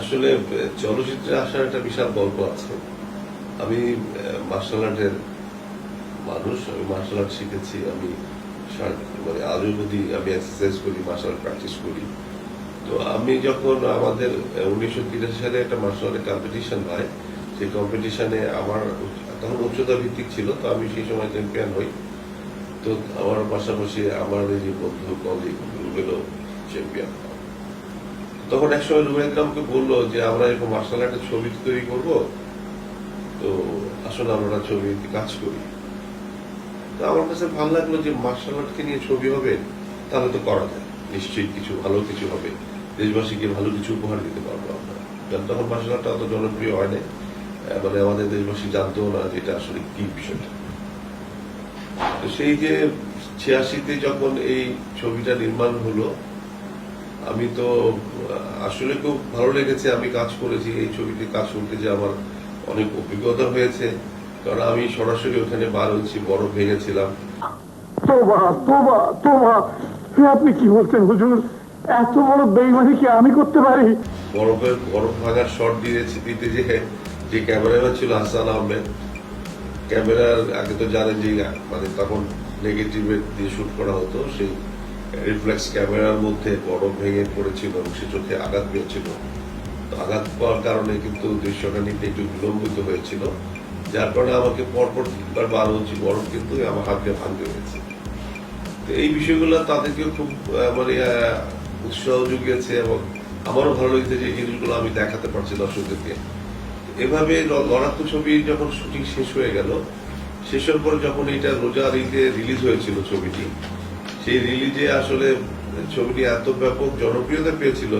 আসলে চলচ্চিত্রে আসার একটা বিশাল গল্প আছে। আমি মার্শাল আর্টের মানুষ, আমি মার্শাল আর্ট শিখেছি, আমি মানে আজও অবধি আমি এক্সারসাইজ করি মার্শাল আর্ট প্র্যাকটিস করি। তো আমি যখন আমাদের উনিশশো তিরাশি সালে একটা মার্শাল আর্টের কম্পিটিশন হয়, সেই কম্পিটিশনে আমার তখন উচ্চতা ভিত্তিক ছিল, তো আমি সেই সময় চ্যাম্পিয়ন হই। তো আমার পাশাপাশি আমার যে বন্ধু কলিগ চ্যাম্পিয়ন তখন এক সময় রুবেল ইকরামকে বলল যে, আমরা এরকম মার্শাল আর্টের ছবি তৈরি করব। তো আসলে আমরা ছবিতে কাজ করি। তো আমার কাছে ভালো লাগল যে মার্শাল আর্টকে নিয়ে ছবি হবে, তাহলে তো করা যায়। নিশ্চয়ই কিছু ভালো কিছু হবে। দেশবাসীকে ভালো কিছু উপহার দিতে পারব আমরা। কারণ তখন মার্শাল আর্টটা অত জনপ্রিয় হয় না মানে আমাদের দেশবাসী জানতেও না যে এটা আসলে কি বিষয়টা। সেই যে ছিয়াশিতে যখন এই ছবিটা নির্মাণ হলো আমি তো আসলে খুব ভালো লেগেছে আমি কাজ করেছি এই ছবিতে কাজ করতে যে আমার অনেক অভিজ্ঞতা হয়েছে। কারণ আমি সরাসরি ওখানে বার হয়েছি বরফ ভেঙেছিলাম। আপনি কি বলছেন হুজুর? এত বড় বেইমানি কি আমি করতে পারি? বরফের বরফ ভাঙার শট দিয়েছি দিতে যে যে ক্যামেরাম্যান ছিল হাসান আহমেদ। ক্যামেরার আগে তো জানেন যে মানে তখন নেগেটিভের দিয়ে শুট করা হতো সেই রিফ্লেক্স ক্যামেরার মধ্যে বরফ ভেঙে পড়েছিল এবং সে চোখে আঘাত পেয়েছিল। আঘাত পাওয়ার কারণে কিন্তু দৃশ্যটা নিতে একটু বিলম্বিত হয়েছিল, যার কারণে আমাকে পরপর তিনবার বার হচ্ছে বরফ কিন্তু আমার হাতে ভাঙতে হয়েছে। তো এই বিষয়গুলো তাদেরকে খুব মানে উৎসাহ জুগিয়েছে এবং আমারও ভালো লেগেছে যে জিনিসগুলো আমি দেখাতে পারছি দর্শকদেরকে। এভাবে লড়াকু ছবি যখন শুটিং শেষ হয়ে গেল শেষের পরে যখন এটা রোজা রিলিজ হয়েছিল ছবিটি সেই রিলিজে আসলে ছবিটি এত ব্যাপক জনপ্রিয়তা পেয়েছিল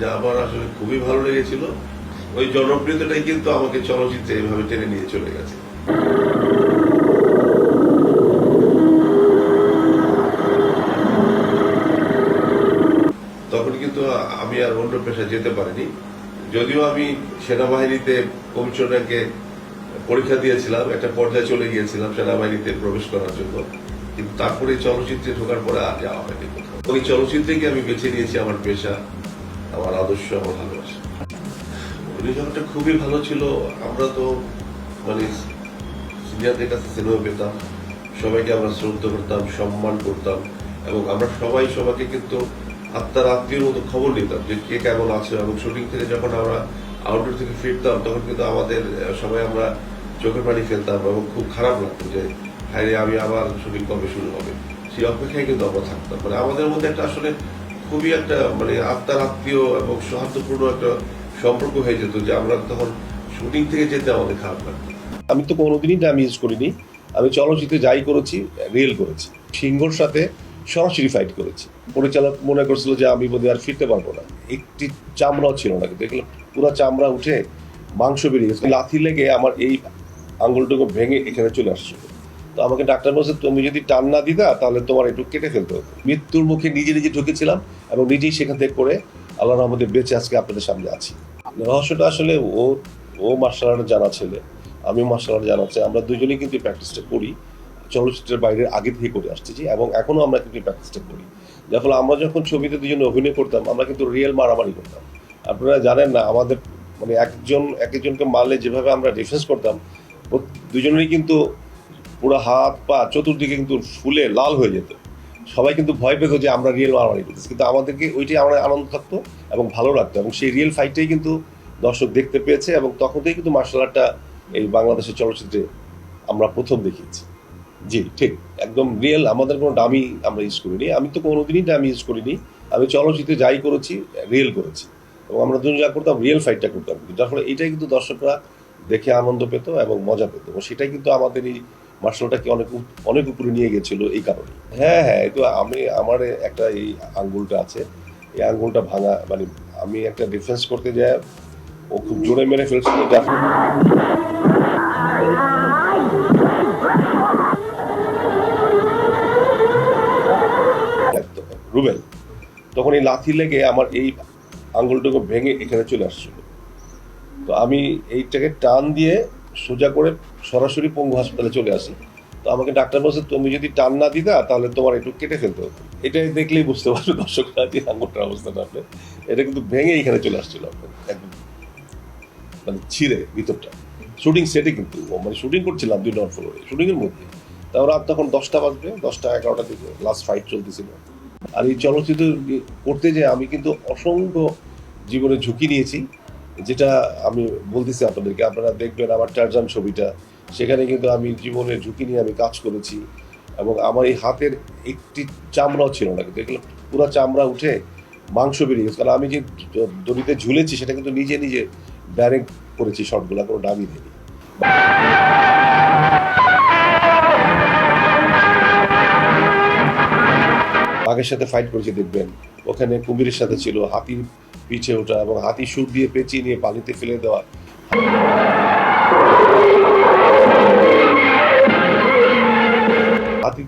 যা আমার আসলে খুবই ভালো লেগেছিল। ওই জনপ্রিয়তাটাই কিন্তু আমাকে চলচ্চিত্রে এভাবে টেনে নিয়ে চলে গেছে। তখন কিন্তু আমি আর অন্য পেশায় যেতে পারিনি। যদিও আমি সেনাবাহিনীতে কমিশনারকে পরীক্ষা দিয়েছিলাম, একটা পর্যায়ে চলে গিয়েছিলাম সেনাবাহিনীতে প্রবেশ করার জন্য। কিন্তু তারপরে চলচ্চিত্রে ঢোকার পরে আর যাওয়া হয়নি কোথাও। ওই চলচ্চিত্রকে আমি বেছে নিয়েছি আমার পেশা, আমার আদর্শ, আমার ভালোবাসা? অভিযোগটা খুবই ভালো ছিল। আমরা তো মানে সিনিয়রদের কাছে সিনেমা পেতাম, সবাইকে আমরা শ্রদ্ধা করতাম, সম্মান করতাম, এবং আমরা সবাই, সবাইকে কিন্তু আত্মার আত্মীয়র মতো খবর নিতাম যে কে কেমন আছে। এবং শুটিং থেকে যখন আমরা আউটডোর থেকে ফিরতাম, তখন কিন্তু আমাদের, সবাই আমরা চোখের পানি ফেলতাম এবং খুব খারাপ লাগতো যে হায় আমি আবার শুটিং কবে শুরু হবে? সেই অপেক্ষায় কিন্তু আমরা থাকতাম। মানে আমাদের মধ্যে একটা আসলে খুবই একটা মানে আত্মার আত্মীয় এবং সৌহার্দ্যপূর্ণ একটা সম্পর্ক হয়ে যেত যে আমরা তখন শুটিং থেকে যেতে আমাদের খারাপ লাগতো। আমি তো কোনোদিনই ড্যামেজ করিনি। আমি চলচ্চিত্রে যাই করেছি রিয়েল করেছি। সিংহর সাথে সরাসরি ফাইট করেছি। পরিচালক মনে করছিল যে আমি বোধহয় আর ফিরতে পারব না। একটি চামড়াও ছিল না, কিন্তু এগুলো পুরো চামড়া উঠে মাংস বেরিয়ে গেছে। লাথি লেগে আমার এই আঙুলটুকু ভেঙে এখানে চলে আসছিল তো আমাকে ডাক্তার বলছে, তুমি যদি টান না দিতা, তাহলে তোমার একটু কেটে ফেলতে মৃত্যুর মুখে নিজে নিজে ঢুকেছিলাম এবং নিজেই সেখান থেকে করে আল্লাহ রহমতে বেঁচে আজকে আপনাদের সামনে আছি। রহস্যটা আসলে ও ও মার্শাল আর্ট জানা ছেলে, আমিও মার্শাল আর্ট জানা ছেলে। আমরা দুজনেই কিন্তু প্র্যাকটিসটা করি, চলচ্চিত্রের বাইরে আগে থেকে করে আসতেছি এবং এখনও আমরা কিন্তু প্র্যাকটিসটা করি। যার ফলে আমরা যখন ছবিতে দুজনে অভিনয় করতাম, আমরা কিন্তু রিয়েল মারামারি করতাম। আপনারা জানেন না, আমাদের মানে একজন, এক একজনকে মারলে যেভাবে আমরা ডিফেন্স করতাম দুজনেরই কিন্তু পুরো হাত পা চতুর্দিকে কিন্তু ফুলে লাল হয়ে যেত। সবাই কিন্তু ভয় পেত যে আমরা রিয়েল মারামারি করতেছি। কিন্তু আমাদেরকে ওইটাই আমরা আনন্দ থাকতো এবং ভালো লাগতো এবং সেই রিয়েল ফাইটটাই কিন্তু দর্শক দেখতে পেয়েছে এবং তখন কিন্তু মার্শাল আর্টটা এই বাংলাদেশের চলচ্চিত্রে আমরা প্রথম দেখিয়েছি। জি, ঠিক। একদম রিয়েল আমাদের কোনো ডামি আমরা ইউজ করিনি। আমি তো কোনোদিনই ডামি ইউজ করিনি। আমি চলচ্চিত্রে যাই করেছি রিয়েল করেছি। এবং আমরা দুজন যা করতাম রিয়েল ফাইটটা করতাম। যার ফলে এটাই কিন্তু দর্শকরা দেখে আনন্দ পেত এবং মজা পেত। এবং সেটাই কিন্তু আমাদের এই মার্শালটাকে অনেক অনেক উপরে নিয়ে গেছিল এই কারণে। হ্যাঁ হ্যাঁ তো আমি, আমার একটা এই আঙ্গুলটা আছে। এই আঙ্গুলটা ভাঙা মানে আমি একটা ডিফেন্স করতে যাই। ও খুব জোরে মেরে ফেলছিল রুবেল, তখন এই লাথি লেগে আমার এই আঙ্গুলটুকু ভেঙে এখানে চলে আসছিল। তো আমি এইটাকে টান দিয়ে সোজা করে সরাসরি পঙ্গু হাসপাতালে চলে আসি। তো আমাকে ডাক্তার বলছে, তুমি যদি টান না দিতা, তাহলে তোমার একটু কেটে ফেলতে হতো। এটাই দেখলেই বুঝতে পারবে দর্শকরা যে অবস্থাটা আপনি এটা কিন্তু ভেঙে এখানে চলে আসছিল আপনার একদম মানে ছিঁড়ে ভিতরটা। শুটিং সেটে কিন্তু মানে শুটিং করছিলাম দুই নট ফ্লোরে শুটিংয়ের মধ্যে। তারপর রাত তখন দশটা বাজবে, দশটা এগারোটা দিকে লাস্ট ফাইট চলতেছিল। আর এই চলচ্চিত্র করতে যে আমি কিন্তু অসংখ্য জীবনে ঝুঁকি নিয়েছি, যেটা আমি বলতেছি আপনাদেরকে। আপনারা দেখবেন আমার টারজান ছবিটা সেখানে কিন্তু আমি জীবনের ঝুঁকি নিয়ে আমি কাজ করেছি এবং আমার এই হাতের একটি চামড়াও ছিল না। কিন্তু এগুলো পুরো চামড়া উঠে মাংস বেরিয়ে গেছে। কারণ আমি যে দড়িতে ঝুলেছি সেটা কিন্তু নিজে নিজে ডাইরেক্ট করেছি শটগুলো, কোনো দাবি দেয়নি। বাঘের সাথে ফাইট করেছে, দেখবেন। ওখানে কুমিরের সাথে ছিল, হাতির পিছে ওঠা এবং হাতি সুর দিয়ে পেঁচিয়ে নিয়ে পানিতে ফেলে দেওয়া।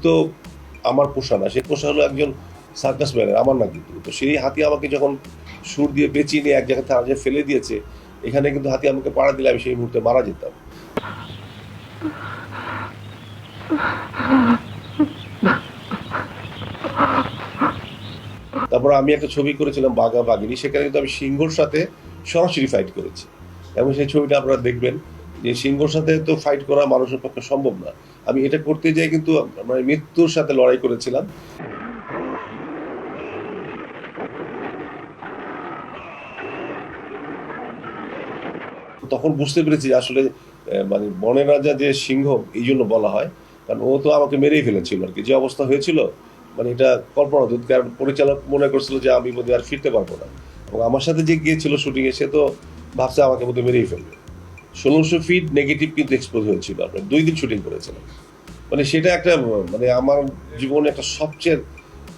তো আমার পোষা না। সে পোষা হলো একজন সার্কাস ম্যানের আমার না কিন্তু। তো সেই হাতি আমাকে যখন সুর দিয়ে পেঁচিয়ে নিয়ে এক জায়গায় তারা ফেলে দিয়েছে, এখানে কিন্তু হাতি আমাকে পাড়া দিলে আমি সেই মুহূর্তে মারা যেতাম। তারপর আমি একটা ছবি করেছিলাম, বাঘা বাঘিনী। সেখানে কিন্তু আমি সিংহর সাথে সরাসরি ফাইট করেছি। এবং সেই ছবিটা আপনারা দেখবেন। যে সিংহর সাথে তো ফাইট করা মানুষের পক্ষে সম্ভব না। আমি এটা করতে যাই কিন্তু মানে মৃত্যুর সাথে লড়াই করেছিলাম। তখন বুঝতে পেরেছি আসলে মানে বনের রাজা যে সিংহ, এই জন্য বলা হয়। কারণ ও তো আমাকে মেরেই ফেলেছিল আর কি। যে অবস্থা হয়েছিল মানে এটা কল্পনা দুধ কারণ পরিচালক মনে করছিল যে আমি বোধহয় আর ফিরতে পারব না। এবং আমার সাথে যে গিয়েছিল শুটিংয়ে সে তো ভাবছে আমাকে বোধহয় মেরেই ফেলবে। ষোলোশো ফিট নেগেটিভ কিন্তু এক্সপোজ হয়েছিল আপনার। দুই দিন শুটিং করেছিলাম। মানে সেটা একটা মানে আমার জীবনে একটা সবচেয়ে,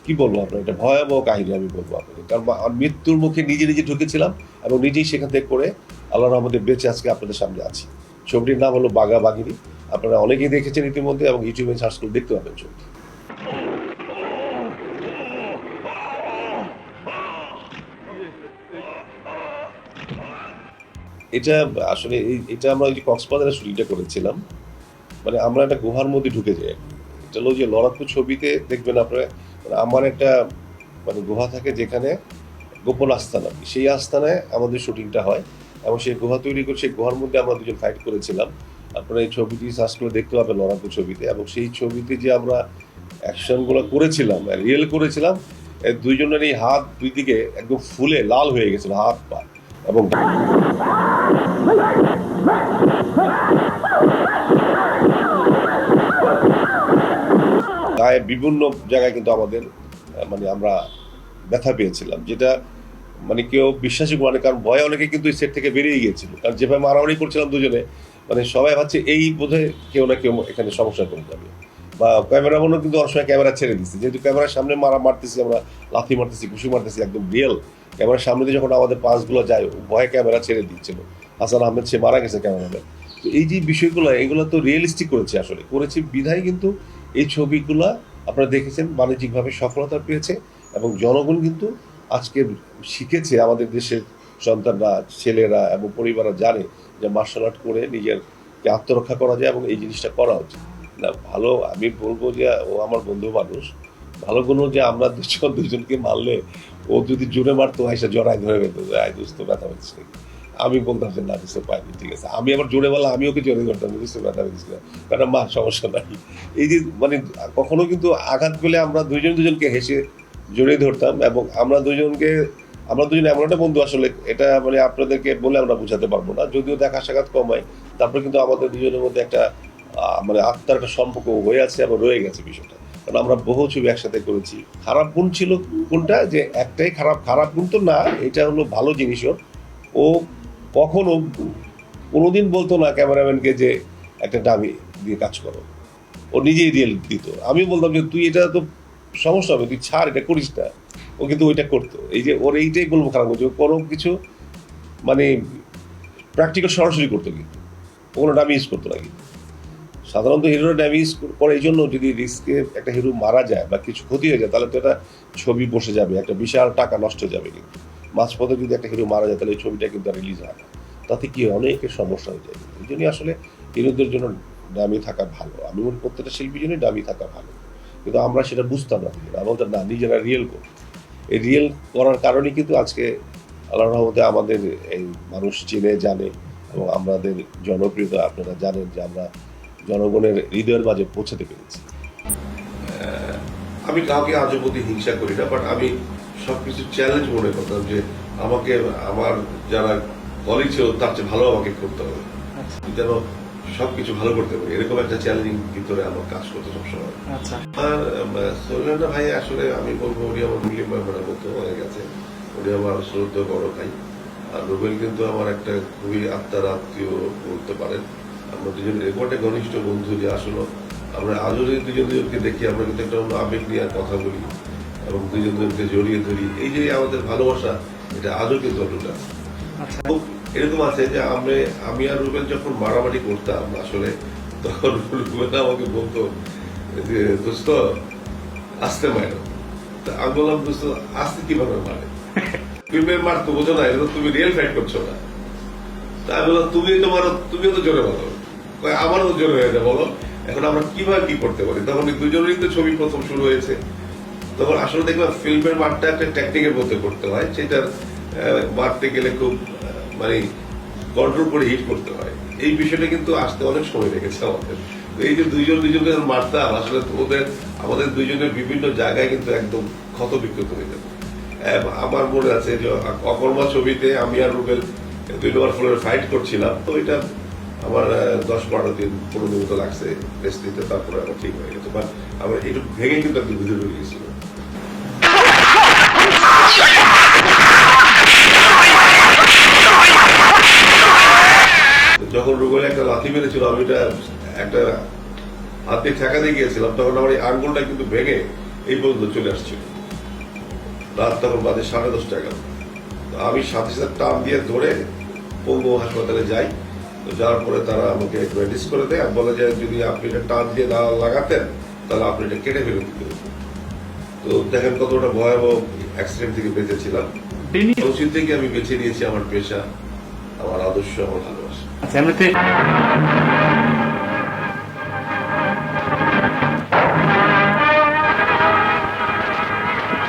কি বলব আপনার এটা ভয়াবহ কাহিনী আমি বলব আপনাকে। কারণ আমার মৃত্যুর মুখে নিজে নিজে ঢুকেছিলাম এবং নিজেই সেখান থেকে করে আল্লাহ রহমতে বেঁচে আজকে আপনাদের সামনে আছি। ছবিটির নাম হলো বাঘা বাঘিনী। আপনারা অনেকেই দেখেছেন ইতিমধ্যে এবং ইউটিউবে সার্চ করে দেখতে পাবেন ছবিটি। এটা আসলে এটা আমরা ওই যে কক্সবাজারে শুটিংটা করেছিলাম। মানে আমরা একটা গুহার মধ্যে ঢুকে যাই। এটা হলো যে লড়াকু ছবিতে দেখবেন আপনারা মানে আমার একটা মানে গুহা থাকে যেখানে গোপন আস্থানা সেই আস্থানায় আমাদের শুটিংটা হয় এবং সেই গুহা তৈরি করে সেই গুহার মধ্যে আমরা দুজন ফাইট করেছিলাম। আপনারা এই ছবিটি সার্চ করে দেখতে পাবেন লড়াকু ছবিতে এবং সেই ছবিতে যে আমরা অ্যাকশনগুলো করেছিলাম রিয়েল করেছিলাম দুইজনের এই হাত দুই দিকে একদম ফুলে লাল হয়ে গেছিল, হাত পা এবং গায়ে বিভিন্ন জায়গায় কিন্তু আমাদের মানে আমরা ব্যথা পেয়েছিলাম যেটা মানে কেউ বিশ্বাসই করে না, কারণ ভয়ে অনেকে কিন্তু সেট থেকে বেরিয়ে গিয়েছিল। কারণ যেভাবে মারামারি করছিলাম দুজনে মানে সবাই ভাবছে এই বোধহয় কেউ না কেউ এখানে সমস্যা করে যাবে। বা ক্যামেরাম্যানও কিন্তু অনেক সময় ক্যামেরা ছেড়ে দিচ্ছে যেহেতু ক্যামেরার সামনে মারা মারতেছি আমরা লাথি মারতেছি ঘুষি মারতেছি একদম রিয়েল ক্যামেরার সামনে দিয়ে যখন আমাদের পাসগুলো যায় ভয়ে ক্যামেরা ছেড়ে দিচ্ছিল। হাসান আহমেদ সে মারা গেছে ক্যামেরাম্যান তো এই যে বিষয়গুলো, এগুলো তো রিয়েলিস্টিক করেছে আসলে। করেছি বিধায় কিন্তু এই ছবিগুলা আপনারা দেখেছেন, বাণিজ্যিকভাবে সফলতা পেয়েছে এবং জনগণ কিন্তু আজকে শিখেছে, আমাদের দেশের সন্তানরা, ছেলেরা এবং পরিবাররা জানে যে মার্শাল আর্ট করে নিজেরকে আত্মরক্ষা করা যায় এবং এই জিনিসটা করা উচিত। না, ভালো, আমি বলব যে ও আমার বন্ধু মানুষ। ভালো কোনো যে আমরা দুজন, দুজনকে মারলে ও যদি জোরে মারতো আইসা জড়াই ধরে ফেলতো। যে আই ব্যথা নাকি? আমি বলতাম যে, না, বুঝতে পারিনি, ঠিক আছে। আমি আবার জোরে বললাম আমি ওকে জোরে ধরতাম বুঝতে পেয়েছিস না কারণ মা সমস্যা নাই। এই যে মানে কখনো কিন্তু আঘাত পেলে আমরা দুজন দুজনকে হেসে জড়িয়ে ধরতাম এবং আমরা দুজনকে, আমরা দুজন এমন একটা বন্ধু আসলে, এটা মানে আপনাদেরকে বলে আমরা বোঝাতে পারব না। যদিও দেখা সাক্ষাৎ কম তারপরে কিন্তু আমাদের দুজনের মধ্যে একটা মানে আত্মার একটা সম্পর্ক হয়ে আছে এবং রয়ে গেছে বিষয়টা। কারণ আমরা বহু ছবি একসাথে করেছি। খারাপ গুণ ছিল কোনটা? যে, একটাই খারাপ খারাপ গুণ তো না, এটা হলো ভালো জিনিসও। ও কখনো কোনোদিন বলতো না ক্যামেরাম্যানকে যে একটা ডামি দিয়ে কাজ করো। ও নিজেই রিয়েল দিত। আমি বলতাম যে, তুই এটা তো সমস্যা হবে, তুই ছাড়, এটা করিস না। ও কিন্তু ওইটা করতো। এই যে ওর এইটাই বলব খারাপ ও কোনো কিছু মানে প্র্যাকটিক্যাল সরাসরি করতো কিন্তু। কোনো ডামি ইউজ করতো না কিন্তু। সাধারণত হিরোরা ড্যামেজ করে এই জন্য যদি রিস্কে একটা হিরো মারা যায় বা কিছু ক্ষতি হয়ে যায়, তাহলে তো এটা ছবি বসে যাবে, একটা বিশাল টাকা নষ্ট হয়ে যাবে কিন্তু। মাঝপথে যদি একটা হিরো মারা যায়, তাহলে এই ছবিটা কিন্তু রিলিজ হয় না। তাতে কি? অনেকের সমস্যা হয়ে যায়। এই জন্যই আসলে হিরোদের জন্য ডামি থাকা ভালো। আমি মনে প্রত্যেকটা শিল্পীর জন্যই ডামি থাকা ভালো। কিন্তু আমরা সেটা বুঝতাম না আমরা বলতাম, না, নিজেরা রিয়েল করি। এই রিয়েল করার কারণে কিন্তু আজকে আল্লাহ রহমতে আমাদের এই মানুষ চেনে, জানে এবং আমাদের জনপ্রিয়তা আপনারা জানেন যে আমরা জনগণের হৃদয়ের মাঝে পৌঁছাতে পেরেছি। আমি কাউকে আজও প্রতি হিংসা করি না বাট আমি সবকিছু চ্যালেঞ্জ মনে করতাম যে আমাকে আমার যারা কলিগ ছিল তার চেয়ে ভালো আমাকে করতে হবে। যেন সবকিছু ভালো করতে পারি। এরকম একটা চ্যালেঞ্জিং ভিতরে আমার কাজ করতে সবসময়। আচ্ছা। আর সোলেনা ভাই আসলে আমি বলব উনি আমার মূল্যবান মানে মতো হয়ে গেছে। উনি আমার শ্রদ্ধ বড় ভাই। আর রুবেল কিন্তু আমার একটা খুবই আত্মার আত্মীয় বলতে পারেন। আমরা দুজন এরকম একটা ঘনিষ্ঠ বন্ধু যে আসলে আমরা আজও যদি দুজন দুজনকে দেখি আমরা কিন্তু একটা অন্য আবেগ নিয়ে কথা বলি। এবং দুজন দুজনকে জড়িয়ে ধরি। এই যে আমাদের ভালোবাসা এটা আজও কিন্তু অটুট আছে। আচ্ছা। এরকম আছে যে আমি আমি আর রুবেল যখন মারামারি করতাম আসলে তখন রুবেল আমাকে বলতো যে দোস্ত আসতে মারো। তা আমি বললাম দোস্ত আসতে কীভাবে মারে? ফিল্মের মার তো বোঝো না এটা তুমি রিয়েল ফাইট করছ না। তা আমি বললাম তুমি তো মারো তুমিও তো জোরে বলো আমারও জোরে হয়ে যায় বলো। এখন আমরা কীভাবে কি করতে পারি? তখন এই দুজনেরই তো ছবি প্রথম শুরু হয়েছে। তখন আসলে দেখলাম ফিল্মের মাঠটা একটা টেকনিকের মধ্যে করতে হয় আহ, মারতে গেলে খুব মানে কন্ট্রোল করে হিট করতে হয়। এই বিষয়টা কিন্তু আসতে অনেক সময় লেগেছে আমাদের। এই যে দুইজন দুইজনকে মারতাম আসলে ওদের আমাদের দুইজনের বিভিন্ন জায়গায় কিন্তু একদম ক্ষত বিক্ষত হয়ে যেত আমার মনে আছে যে অকর্মা ছবিতে আমি আর রুবেল দুই নম্বর ফ্লোরে ফাইট করছিলাম তো এটা আমার দশ বারো দিন পনেরো দিন মতো লাগছে রেস্ট নিতে তারপরে আমার ঠিক হয়ে গেছে। বাট আমার একটু ভেঙে কিন্তু একটু ভিতরে ঢুকে মেরেছিল আমি এটা একটা হাত দিয়ে ঠেকা দিয়ে গিয়েছিলাম তখন আমার এই আঙ্গুলটা কিন্তু ভেঙে এই পর্যন্ত চলে আসছিল রাত তখন বাজে সাড়ে দশটা গেল আমি সাথে সাথে টান দিয়ে ধরে পঙ্গু হাসপাতালে যাই। তো যাওয়ার পরে তারা আমাকে মেডিস করে দেয় আর বলে যে যদি আপনি এটা টান দিয়ে না লাগাতেন তাহলে আপনি এটা কেটে ফেলে দিতে তো দেখেন কতটা ভয়াবহ অ্যাক্সিডেন্ট থেকে বেঁচেছিলাম। থেকে আমি বেছে নিয়েছি আমার পেশা আমার আদর্শ আমার Assembly pick.